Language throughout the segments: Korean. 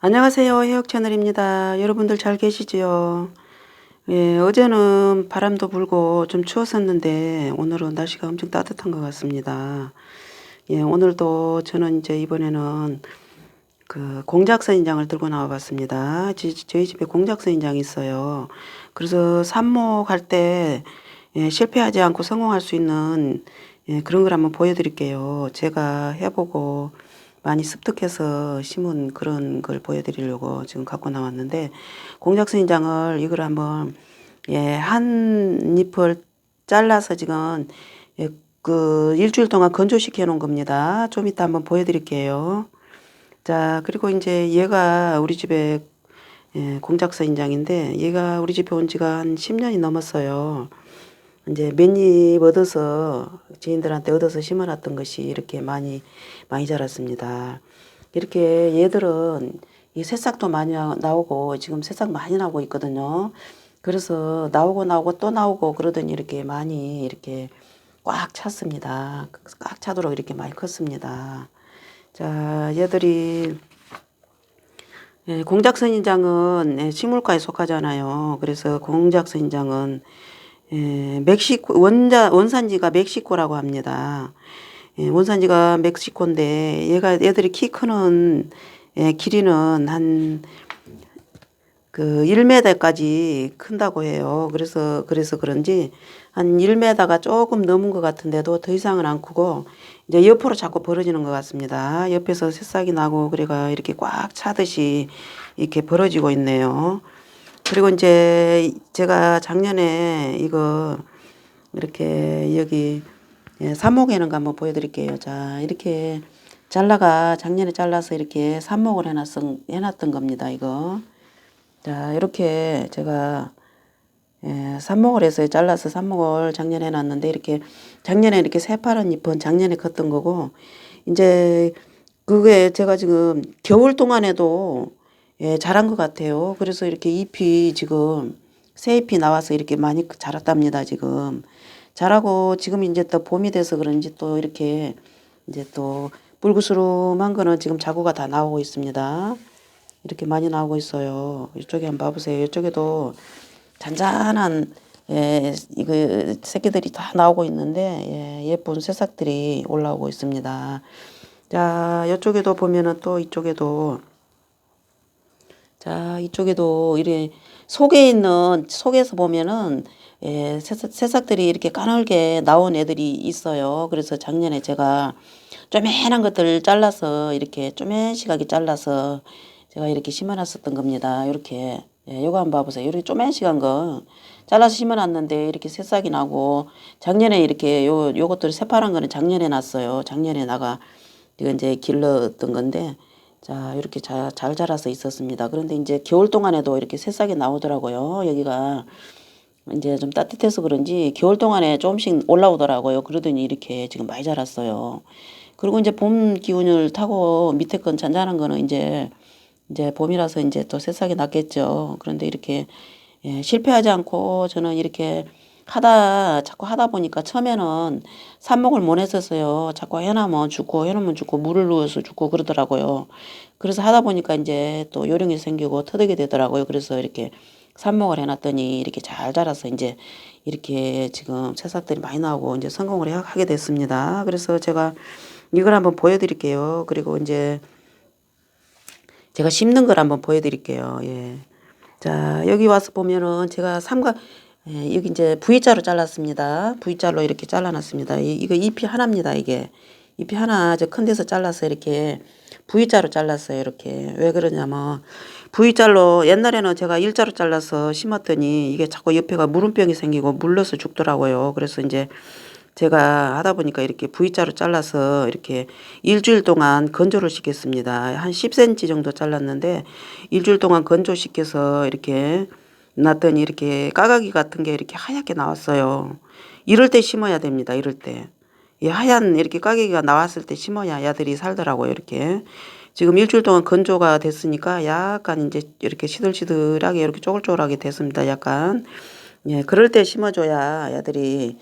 안녕하세요. 해역 채널입니다. 여러분들 잘 계시지요? 예, 어제는 바람도 불고 좀 추웠었는데 오늘은 날씨가 엄청 따뜻한 것 같습니다. 예, 오늘도 저는 이제 이번에는 그 공작 선 인장을 들고 나와 봤습니다. 지- 저희 집에 공작 선 인장이 있어요. 그래서 삽목할 때 예, 실패하지 않고 성공할 수 있는 예, 그런 걸 한번 보여드릴게요. 제가 해보고 많이 습득해서 심은 그런 걸 보여드리려고 지금 갖고 나왔는데 공작 선인장을 이걸 한번 예, 한 잎을 잘라서 지금 예, 그 일주일 동안 건조시켜 놓은 겁니다. 좀 이따 한번 보여드릴게요. 자, 그리고 이제 얘가 우리 집에 예, 공작서 인장인데 얘가 우리 집에 온 지가 한 10년이 넘었어요. 이제 맨잎 얻어서 지인들한테 얻어서 심어놨던 것이 이렇게 많이 많이 자랐습니다. 이렇게 얘들은 이 새싹도 많이 나- 나오고 지금 새싹 많이 나오고 있거든요. 그래서 나오고 나오고 또 나오고 그러더니 이렇게 많이 이렇게 꽉 찼습니다. 꽉 차도록 이렇게 많이 컸습니다. 자, 얘들이 예, 공작선인장은 예, 식물과에 속하잖아요. 그래서 공작선인장은 예, 멕시코 원자 원산지가 멕시코라고 합니다. 예, 원산지가 멕시코인데 얘가 얘들이 키 크는 예, 길이는 한 그 1m까지 큰다고 해요. 그래서 그래서 그런지 한 1m가 조금 넘은 것 같은데도 더 이상은 안 크고 이제 옆으로 자꾸 벌어지는 것 같습니다. 옆에서 새싹이 나고 그래가 이렇게 꽉 차듯이 이렇게 벌어지고 있네요. 그리고 이제 제가 작년에 이거 이렇게 여기 예, 삽목에는 거 한번 보여드릴게요. 자 이렇게 잘라가 작년에 잘라서 이렇게 삽목을 해놨던 해놨던 겁니다. 이거 자 이렇게 제가 예, 삽목을 해서 잘라서 삽목을 작년에 해놨는데 이렇게 작년에 이렇게 새파란 잎은 작년에 컸던 거고 이제 그게 제가 지금 겨울 동안에도 예, 자란 것 같아요. 그래서 이렇게 잎이 지금 새 잎이 나와서 이렇게 많이 자랐답니다. 지금 자라고 지금 이제 또 봄이 돼서 그런지 또 이렇게 이제 또 뿔구스름한 거는 지금 자구가 다 나오고 있습니다. 이렇게 많이 나오고 있어요. 이쪽에 한번 봐보세요. 이쪽에도 잔잔한 예, 이거 새끼들이 다 나오고 있는데 예, 예쁜 새싹들이 올라오고 있습니다. 자, 이쪽에도 보면은 또 이쪽에도 자, 이쪽에도 이래 속에 있는 속에서 보면은 예, 새싹, 새싹들이 이렇게 까늘게 나온 애들이 있어요. 그래서 작년에 제가 쪼매난 것들 잘라서 이렇게 쪼매시하게 잘라서 제가 이렇게 심어놨었던 겁니다. 이렇게 예, 요거 한번 봐보세요. 이렇게 쪼매시한 거 잘라서 심어놨는데 이렇게 새싹이 나고 작년에 이렇게 요 요것들 새파란 거는 작년에 났어요. 작년에 나가 이거 이제 길렀던 건데 자 이렇게 자, 잘 자라서 있었습니다. 그런데 이제 겨울 동안에도 이렇게 새싹이 나오더라고요. 여기가 이제 좀 따뜻해서 그런지 겨울 동안에 조금씩 올라오더라고요. 그러더니 이렇게 지금 많이 자랐어요. 그리고 이제 봄 기운을 타고 밑에 건 잔잔한 거는 이제 이제 봄이라서 이제 또 새싹이 났겠죠. 그런데 이렇게 예, 실패하지 않고 저는 이렇게 하다 자꾸 하다 보니까 처음에는 삽목을 못 했었어요. 자꾸 해놓으면 죽고 해놓으면 죽고 물을 넣어서 죽고 그러더라고요. 그래서 하다 보니까 이제 또 요령이 생기고 터득이 되더라고요. 그래서 이렇게 삽목을 해놨더니 이렇게 잘 자라서 이제 이렇게 지금 새싹들이 많이 나오고 이제 성공을 해- 하게 됐습니다. 그래서 제가 이걸 한번 보여드릴게요. 그리고 이제 제가 심는 걸 한번 보여드릴게요. 예. 자, 여기 와서 보면은 제가 삼각, 예, 여기 이제 V자로 잘랐습니다. V자로 이렇게 잘라놨습니다. 이, 이거 잎이 하나입니다. 이게. 잎이 하나, 저 큰 데서 잘라서 이렇게 V자로 잘랐어요. 이렇게. 왜 그러냐면, V자로, 옛날에는 제가 일자로 잘라서 심었더니 이게 자꾸 옆에가 물음병이 생기고 물러서 죽더라고요. 그래서 이제 제가 하다 보니까 이렇게 V자로 잘라서 이렇게 일주일 동안 건조를 시켰습니다. 한 10cm 정도 잘랐는데 일주일 동안 건조시켜서 이렇게 놨더니 이렇게 까가기 같은 게 이렇게 하얗게 나왔어요. 이럴 때 심어야 됩니다. 이럴 때. 이 하얀 이렇게 까기가 나왔을 때 심어야 야들이 살더라고요. 이렇게. 지금 일주일 동안 건조가 됐으니까 약간 이제 이렇게 시들시들하게 이렇게 쪼글쪼글하게 됐습니다. 약간. 예, 그럴 때 심어줘야 야들이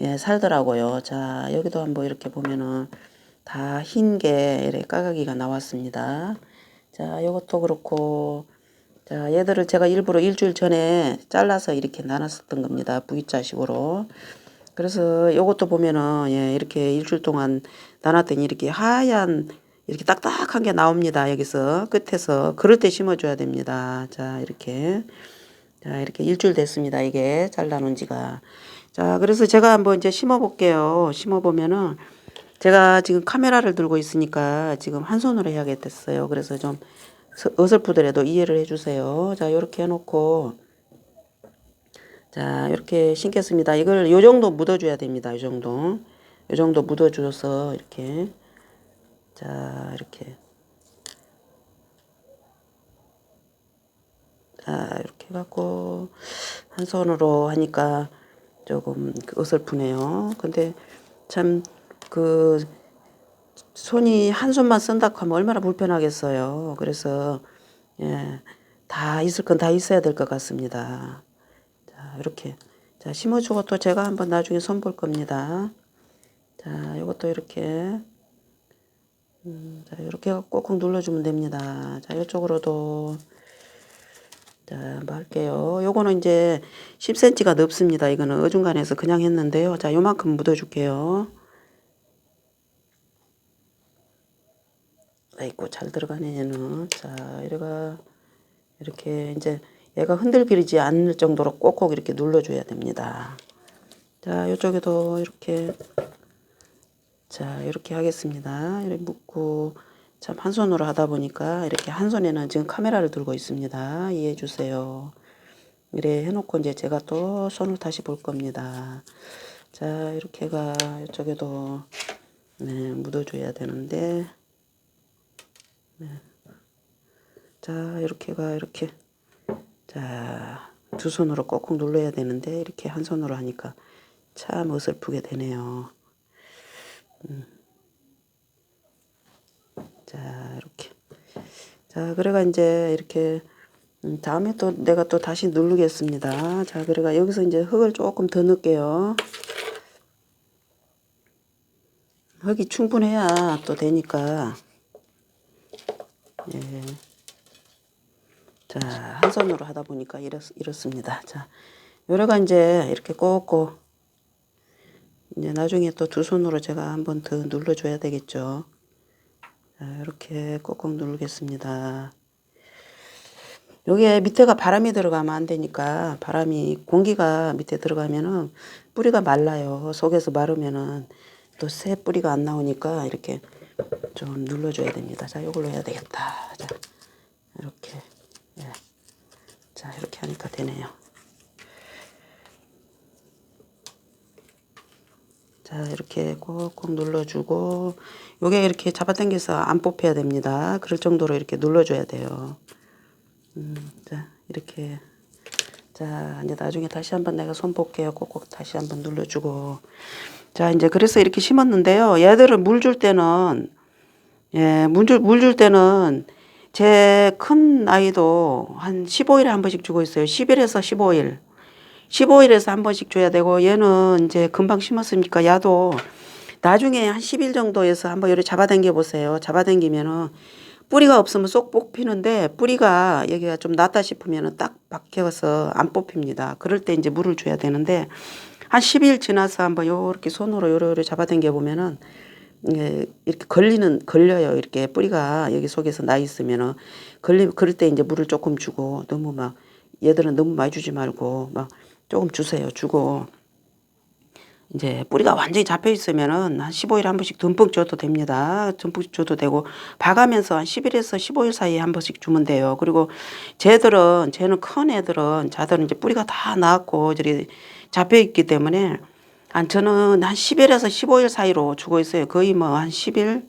예, 살더라고요. 자, 여기도 한번 이렇게 보면은 다 흰 게 이렇게 까가기가 나왔습니다. 자, 요것도 그렇고, 자, 얘들을 제가 일부러 일주일 전에 잘라서 이렇게 나눴었던 겁니다. V자식으로. 그래서 요것도 보면은, 예, 이렇게 일주일 동안 나눴더니 이렇게 하얀, 이렇게 딱딱한 게 나옵니다. 여기서, 끝에서. 그럴 때 심어줘야 됩니다. 자, 이렇게. 자, 이렇게 일주일 됐습니다. 이게 잘라놓은 지가. 자, 그래서 제가 한번 이제 심어 볼게요. 심어 보면은 제가 지금 카메라를 들고 있으니까 지금 한 손으로 해야겠겠어요. 그래서 좀 서- 어설프더라도 이해를 해 주세요. 자, 요렇게 해 놓고 자, 이렇게 심겠습니다. 이걸 요 정도 묻어 줘야 됩니다. 요 정도. 요 정도 묻어 줘서 이렇게 자, 이렇게 자, 이렇게 해갖고, 한 손으로 하니까 조금 그 어설프네요. 근데 참, 그, 손이 한 손만 쓴다고 하면 얼마나 불편하겠어요. 그래서, 예, 다 있을 건 다 있어야 될 것 같습니다. 자, 이렇게. 자, 심어주고 또 제가 한번 나중에 손볼 겁니다. 자, 요것도 이렇게. 음, 자, 이렇게 꾹꾹 눌러주면 됩니다. 자, 이쪽으로도. 자, 한번 할게요. 요거는 이제 10cm가 넘습니다. 이거는 어중간해서 그냥 했는데요. 자, 요만큼 묻어줄게요. 아이고, 잘 들어가네, 얘는. 자, 이래가, 이렇게 이제 얘가 흔들리지 않을 정도로 꼭꼭 이렇게 눌러줘야 됩니다. 자, 요쪽에도 이렇게, 자, 이렇게 하겠습니다. 이렇게 묶고, 참, 한 손으로 하다 보니까 이렇게 한 손에는 지금 카메라를 들고 있습니다. 이해해 주세요. 이래 해놓고 이제 제가 또 손을 다시 볼 겁니다. 자, 이렇게가 이쪽에도 네, 묻어줘야 되는데, 네. 자, 이렇게가 이렇게, 자, 두 손으로 꼭꼭 눌러야 되는데, 이렇게 한 손으로 하니까 참 어설프게 되네요. 자, 이렇게. 자, 그래가 이제 이렇게 음, 다음에 또 내가 또 다시 누르겠습니다. 자, 그래가 여기서 이제 흙을 조금 더 넣을게요. 흙이 충분해야 또 되니까. 예. 자, 한 손으로 하다 보니까 이렇, 이렇습니다. 자, 요래가 이제 이렇게 꼭꼭 이제 나중에 또 두 손으로 제가 한 번 더 눌러줘야 되겠죠. 자, 이렇게 꼭꼭 누르겠습니다. 여기에 밑에가 바람이 들어가면 안 되니까 바람이 공기가 밑에 들어가면은 뿌리가 말라요. 속에서 마르면은 또 새 뿌리가 안 나오니까 이렇게 좀 눌러줘야 됩니다. 자, 이걸로 해야 되겠다. 자, 이렇게. 예. 자, 이렇게 하니까 되네요. 자, 이렇게 꼭꼭 눌러주고, 요게 이렇게 잡아당겨서 안 뽑혀야 됩니다. 그럴 정도로 이렇게 눌러줘야 돼요. 음, 자, 이렇게. 자, 이제 나중에 다시 한번 내가 손 볼게요. 꼭꼭 다시 한번 눌러주고. 자, 이제 그래서 이렇게 심었는데요. 얘들을 물 줄 때는, 예, 물 줄, 물 줄 때는 제 큰 아이도 한 15일에 한 번씩 주고 있어요. 10일에서 15일. 15일에서 한 번씩 줘야 되고 얘는 이제 금방 심었으니까 야도 나중에 한 10일 정도에서 한번 이렇게 잡아당겨 보세요. 잡아당기면은 뿌리가 없으면 쏙 뽑히는데 뿌리가 여기가 좀 낫다 싶으면은 딱 박혀서 안 뽑힙니다. 그럴 때 이제 물을 줘야 되는데 한 10일 지나서 한번 요렇게 손으로 요렇게 잡아당겨 보면은 예, 이렇게 걸리는 걸려요. 이렇게 뿌리가 여기 속에서 나 있으면은 걸리 그럴 때 이제 물을 조금 주고 너무 막 얘들은 너무 많이 주지 말고 막 조금 주세요. 주고 이제 뿌리가 완전히 잡혀 있으면은 한 15일 한 번씩 듬뿍 줘도 됩니다. 듬뿍 줘도 되고 봐가면서 한 10일에서 15일 사이에 한 번씩 주면 돼요. 그리고 쟤들은 쟤는 큰 애들은 자들은 이제 뿌리가 다 나왔고 저리 잡혀 있기 때문에 한 저는 한 10일에서 15일 사이로 주고 있어요. 거의 뭐 한 10일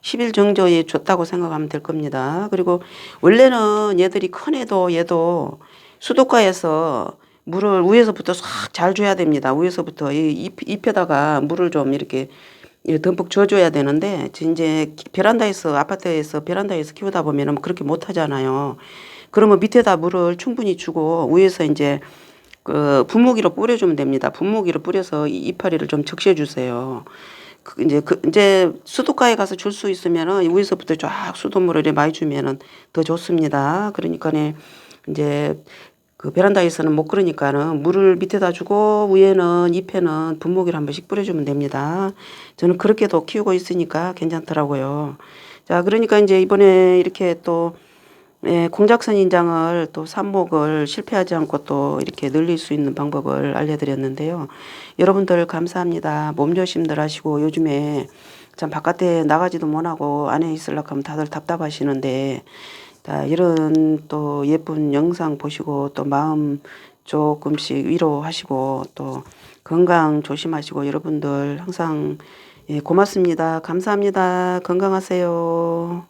10일 정도에 줬다고 생각하면 될 겁니다. 그리고 원래는 얘들이 큰 애도 얘도 수도가에서 물을 위에서부터 싹 잘 줘야 됩니다. 위에서부터 이 잎, 잎에다가 물을 좀 이렇게 듬뿍 줘줘야 되는데 이제 베란다에서 아파트에서 베란다에서 키우다 보면은 그렇게 못 하잖아요. 그러면 밑에다 물을 충분히 주고 위에서 이제 그 분무기로 뿌려주면 됩니다. 분무기로 뿌려서 이 이파리를 좀 적셔 주세요. 그 이제 그 이제 수도가에 가서 줄 수 있으면은 위에서부터 쫙 수돗물을 이렇게 많이 주면은 더 좋습니다. 그러니까는 이제 그 베란다에서는 못 그러니까는 물을 밑에다 주고 위에는 잎에는 분무기를 한 번씩 뿌려주면 됩니다. 저는 그렇게도 키우고 있으니까 괜찮더라고요. 자, 그러니까 이제 이번에 이렇게 또 예, 공작선 인장을 또 삽목을 실패하지 않고 또 이렇게 늘릴 수 있는 방법을 알려드렸는데요. 여러분들 감사합니다. 몸조심들 하시고 요즘에 참 바깥에 나가지도 못하고 안에 있으려고 하면 다들 답답하시는데 다 이런 또 예쁜 영상 보시고 또 마음 조금씩 위로하시고 또 건강 조심하시고 여러분들 항상 예, 고맙습니다. 감사합니다. 건강하세요.